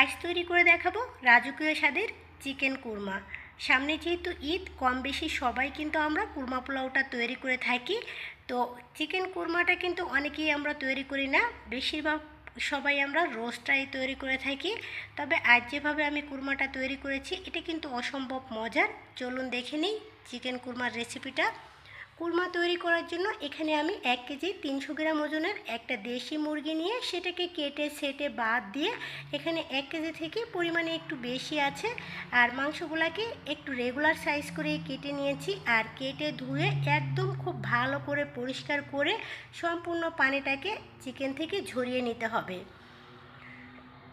আজ তৈরি করে দেখাবো রাজকীয় স্বাদের চিকেন কুরমা। সামনে যেহেতু ঈদ, কম বেশি সবাই কিন্তু আমরা কুরমা পোলাওটা তৈরি করে থাকি। তো চিকেন কুরমাটা কিন্তু অনেকেই আমরা তৈরি করি না, বেশিরভাগ সবাই আমরা রোস্টটাই তৈরি করে থাকি। তবে আজ যেভাবে আমি কুরমাটা তৈরি করেছি, এটা কিন্তু অসম্ভব মজার। চলুন দেখে নিই চিকেন কুরমার রেসিপিটা কুরমা তৈরি করার জন্য এখানে আমি এক কেজি তিনশো গ্রাম ওজনের একটা দেশি মুরগি নিয়ে সেটাকে কেটে সেটে বাদ দিয়ে এখানে এক কেজি থেকে পরিমাণে একটু বেশি আছে। আর মাংসগুলোকে একটু রেগুলার সাইজ করে কেটে নিয়েছি আর কেটে ধুয়ে একদম খুব ভালো করে পরিষ্কার করে সম্পূর্ণ পানিটাকে চিকেন থেকে ঝরিয়ে নিতে হবে।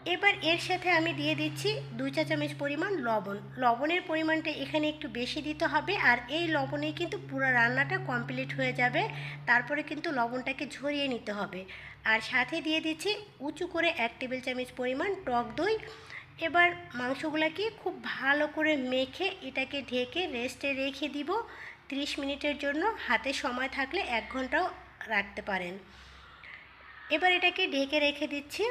এবার এর সাথে আমি দিয়ে দিচ্ছি দুই চা চামচ পরিমাণ লবণ। লবণের পরিমাণটা এখানে একটু বেশি দিতে হবে আর এই লবণে কিন্তু পুরো রান্নাটা কমপ্লিট হয়ে যাবে। তারপরে কিন্তু লবণটাকে ঝরিয়ে নিতে হবে। আর সাথে দিয়ে দিচ্ছি উঁচু করে এক টেবিল চামচ পরিমাণ টক দই। এবার মাংসগুলোকে খুব ভালো করে মেখে এটাকে ঢেকে রেস্টে রেখে দিব। 30 মিনিটের জন্য হাতে সময় থাকলে এক ঘন্টাও রাখতে পারেন। এবার এটাকে ঢেকে রেখে দিচ্ছি।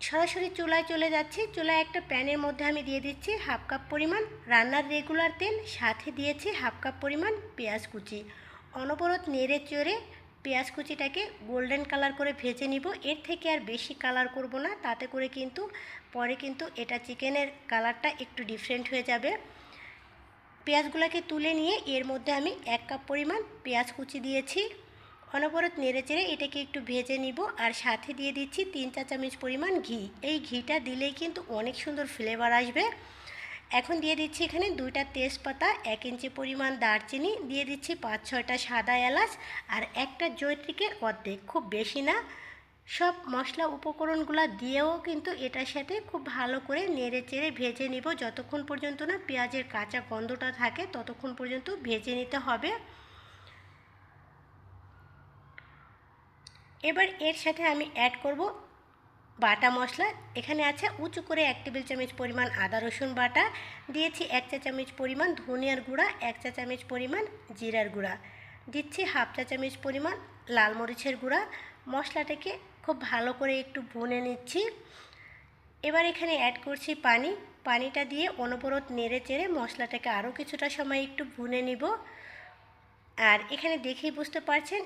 সরাসরি চুলায় চলে যাচ্ছি। চুলায় একটা প্যানের মধ্যে আমি দিয়ে দিচ্ছি হাফ কাপ পরিমাণ রান্নার রেগুলার তেল, সাথে দিয়েছি হাফ কাপ পরিমাণ পেঁয়াজ কুচি। অনবরত নেড়ে চড়ে পেঁয়াজ কুচিটাকে গোল্ডেন কালার করে ভেজে নিব। এর থেকে আর বেশি কালার করব না, তাতে করে কিন্তু পরে কিন্তু এটা চিকেনের কালারটা একটু ডিফারেন্ট হয়ে যাবে। পেঁয়াজগুলোকে তুলে নিয়ে এর মধ্যে আমি এক কাপ পরিমাণ পেঁয়াজ কুচি দিয়েছি। অনবরত নেড়ে চেড়ে এটাকে একটু ভেজে নিব আর সাথে দিয়ে দিচ্ছি তিন চা চামচ পরিমাণ ঘি। এই ঘিটা দিলেই কিন্তু অনেক সুন্দর ফ্লেভার আসবে। এখন দিয়ে দিচ্ছি এখানে দুইটা তেজপাতা, এক ইঞ্চি পরিমাণ দারচিনি, দিয়ে দিচ্ছি পাঁচ ছয়টা সাদা এলাচ আর একটা জৈত্রিকের অর্ধেক, খুব বেশি না। সব মশলা উপকরণগুলো দিয়েও কিন্তু এটার সাথে খুব ভালো করে নেড়ে চেড়ে ভেজে নিব। যতক্ষণ পর্যন্ত না পেঁয়াজের কাঁচা গন্ধটা থাকে, ততক্ষণ পর্যন্ত ভেজে নিতে হবে। এবার এর সাথে আমি অ্যাড করব বাটা মশলা। এখানে আছে উঁচু করে এক টেবিল চামচ পরিমাণ আদা, রসুন বাটা। দিয়েছি এক চা চামচ পরিমাণ ধনিয়ার গুঁড়া, এক চা চামচ পরিমাণ জিরার গুঁড়া। দিচ্ছি হাফ চা চামচ পরিমাণ লাল মরিচের গুঁড়া। মশলাটাকে খুব ভালো করে একটু ভুনে নিচ্ছি। এবার এখানে অ্যাড করছি পানি। পানিটা দিয়ে অনবরত নেড়ে চেড়ে মশলাটাকে আরও কিছুটা সময় একটু ভুনে নিব। আর এখানে দেখেই বুঝতে পারছেন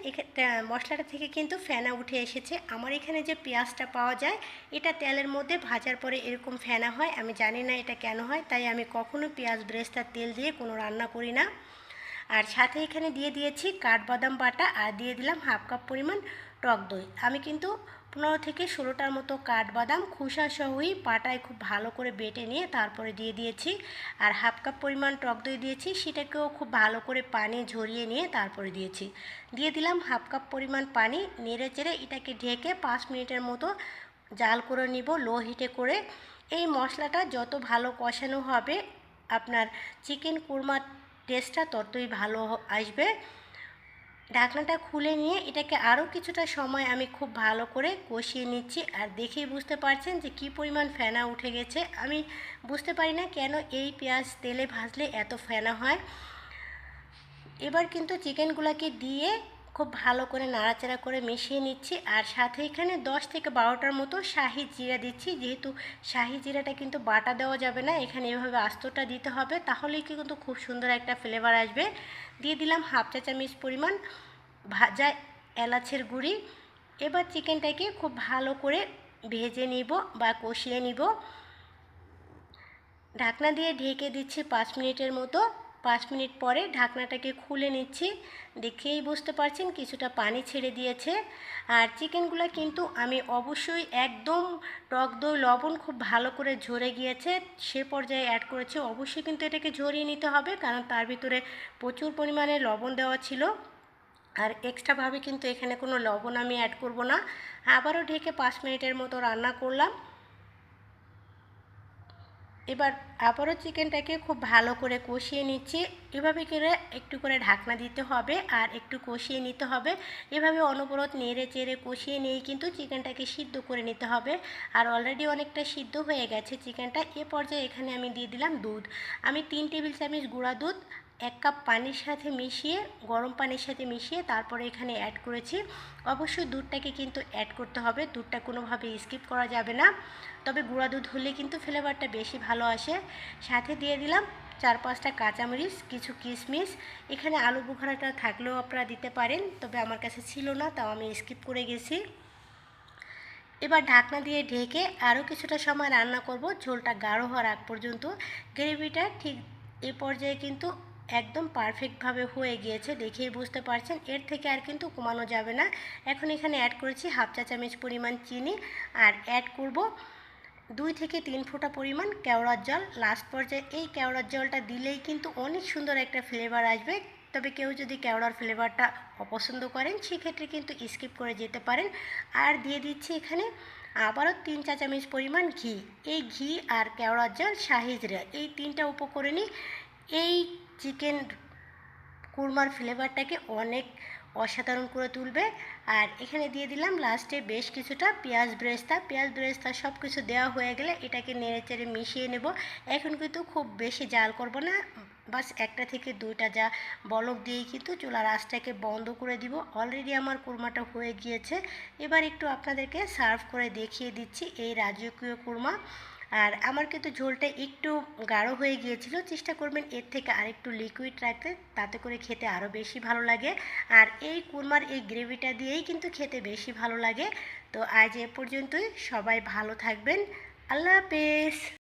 মশলাটা থেকে কিন্তু ফেনা উঠে এসেছে। আমার এখানে যে পেঁয়াজটা পাওয়া যায়, এটা তেলের মধ্যে ভাজার পরে এরকম ফেনা হয়। আমি জানি না এটা কেন হয়, তাই আমি কখনো পেঁয়াজ ব্রেস্তার তেল দিয়ে কোনো রান্না করি না। আর সাথে এখানে দিয়ে দিয়েছি কাঠবাদাম বাটা, আর দিয়ে দিলাম হাফ কাপ পরিমাণ টক দই। আমি কিন্তু পনেরো থেকে ষোলোটার মতো কাঠবাদাম খোসা সহই পাটায় খুব ভালো করে বেটে নিয়ে তারপরে দিয়ে দিয়েছি। আর হাফ কাপ পরিমাণ টক দই দিয়েছি, সেটাকেও খুব ভালো করে পানি ঝরিয়ে নিয়ে তারপরে দিয়েছি। দিয়ে দিলাম হাফ কাপ পরিমাণ পানি, নেড়ে চেড়ে এটাকে ঢেকে পাঁচ মিনিটের মতো জাল করে নিব লো হিটে করে। এই মশলাটা যত ভালো কষানো হবে, আপনার চিকেন কুরমার টেস্টটা ততই ভালো আসবে। ঢাকনাটা খুলে নিয়ে এটাকে আরও কিছুটা সময় আমি খুব ভালো করে কষিয়ে নিচ্ছি আর দেখেই বুঝতে পারছেন যে কি পরিমাণ ফেনা উঠে গেছে। আমি বুঝতে পারি না কেন এই পেঁয়াজ তেলে ভাজলে এত ফেনা হয়। এবার কিন্তু চিকেনগুলোকে দিয়ে খুব ভালো করে নাড়াচাড়া করে মিশিয়ে নিচ্ছি। আর সাথে এখানে দশ থেকে বারোটার মতো শাহি জিরা দিচ্ছি। যেহেতু শাহি জিরাটা কিন্তু বাটা দেওয়া যাবে না, এখানে এভাবে আস্তটা দিতে হবে, তাহলেই কিন্তু খুব সুন্দর একটা ফ্লেভার আসবে। দিয়ে দিলাম হাফ চা চামচ পরিমাণ ভাজা এলাচের গুঁড়ি। এবার চিকেনটাকে খুব ভালো করে ভেজে নিব বা কষিয়ে নিব। ঢাকনা দিয়ে ঢেকে দিচ্ছি পাঁচ মিনিটের মতো। পাঁচ মিনিট পরে ঢাকনাটাকে খুলে নিচ্ছি। দেখেই বুঝতে পারছেন কিছুটা পানি ছেড়ে দিয়েছে। আর চিকেনগুলো কিন্তু আমি অবশ্যই একদম টক দই, লবণ খুব ভালো করে ঝরে গিয়েছে। সে পর্যায়ে অ্যাড করেছি, অবশ্যই কিন্তু এটাকে ঝরিয়ে নিতে হবে, কারণ তার ভিতরে প্রচুর পরিমাণে লবণ দেওয়া ছিল। আর এক্সট্রাভাবে কিন্তু এখানে কোনো লবণ আমি অ্যাড করব না। আবারও ঢেকে পাঁচ মিনিটের মতো রান্না করলাম। এবার আবারও চিকেনটাকে খুব ভালো করে কষিয়ে নিচ্ছি। এভাবে করে একটু করে ঢাকনা দিতে হবে আর একটু কষিয়ে নিতে হবে। এভাবে অনবরত নেড়ে চেড়ে কষিয়ে নিয়ে কিন্তু চিকেনটাকে সিদ্ধ করে নিতে হবে। আর অলরেডি অনেকটা সিদ্ধ হয়ে গেছে চিকেনটা। এ পর্যায়ে এখানে আমি দিয়ে দিলাম দুধ। আমি তিন টেবিল চামচ গুঁড়া দুধ এক কাপ পানির সাথে মিশিয়ে, গরম পানির সাথে মিশিয়ে তারপরে এখানে অ্যাড করেছি। অবশ্যই দুধটাকে কিন্তু অ্যাড করতে হবে। দুধটা কোনোভাবে স্কিপ করা যাবে না। তবে গুঁড়া দুধ হলে কিন্তু ফ্লেভারটা বেশি ভালো আসে। সাথে দিয়ে দিলাম চার পাঁচটা কাঁচামরিচ, কিছু কিশমিশ এখানে আলু বুখারাটা থাকলেও আপনারা দিতে পারেন, তবে আমার কাছে ছিল না, তাও আমি স্কিপ করে গেছি। এবার ঢাকনা দিয়ে ঢেকে আরও কিছুটা সময় রান্না করব। ঝোলটা গাঢ় হওয়ার আগ পর্যন্ত। গ্রেভিটা ঠিক এ পর্যায়ে কিন্তু একদম পারফেক্টভাবে হয়ে গিয়েছে, দেখেই বুঝতে পারছেন। এর থেকে আর কিন্তু কমানো যাবে না। এখন এখানে অ্যাড করেছি হাফ চা চামচ পরিমাণ চিনি আর অ্যাড করব দুই থেকে তিন ফোঁটা পরিমাণ কেওড়ার জল। লাস্ট পর্যায়ে এই কেওড়ার জলটা দিলেই কিন্তু অনেক সুন্দর একটা ফ্লেভার আসবে। তবে কেউ যদি কেওড়ার ফ্লেভারটা অপছন্দ করেন, সেক্ষেত্রে কিন্তু স্কিপ করে যেতে পারেন। আর দিয়ে দিচ্ছি এখানে আবারও তিন চা চামচ পরিমাণ ঘি। এই ঘি আর কেওড়ার জল শাহিজরা এই তিনটা উপকরণই এই চিকেন কুরমার ফ্লেভারটাকে অনেক অসাধারণ করে তুলবে। আর এখানে দিয়ে দিলাম লাস্টে বেশ কিছুটা পেঁয়াজ ব্রেস্তা। পেঁয়াজ ব্রেস্তা সব কিছু দেওয়া হয়ে গেলে এটাকে নেড়ে চেড়ে মিশিয়ে নেব। এখন কিন্তু খুব বেশি জাল করব না। বাস একটা থেকে দুইটা যা বলক দিয়েই কিন্তু চুলার আঁচটাকে বন্ধ করে দিব। অলরেডি আমার কুরমাটা হয়ে গিয়েছে। এবার একটু আপনাদেরকে সার্ভ করে দেখিয়ে দিচ্ছি এই রাজকীয় কুরমা। আর আমার কিন্তু ঝোলটা একটু গাঢ় হয়ে গিয়েছিল। চেষ্টা করবেন এর থেকে আরেকটু লিকুইড রাখতে, তাতে করে খেতে আরও বেশি ভালো লাগে। আর এই কুরমার এই গ্রেভিটা দিয়েই কিন্তু খেতে বেশি ভালো লাগে। তো আজ এ পর্যন্তই, সবাই ভালো থাকবেন। আল্লাহ হাফেজ।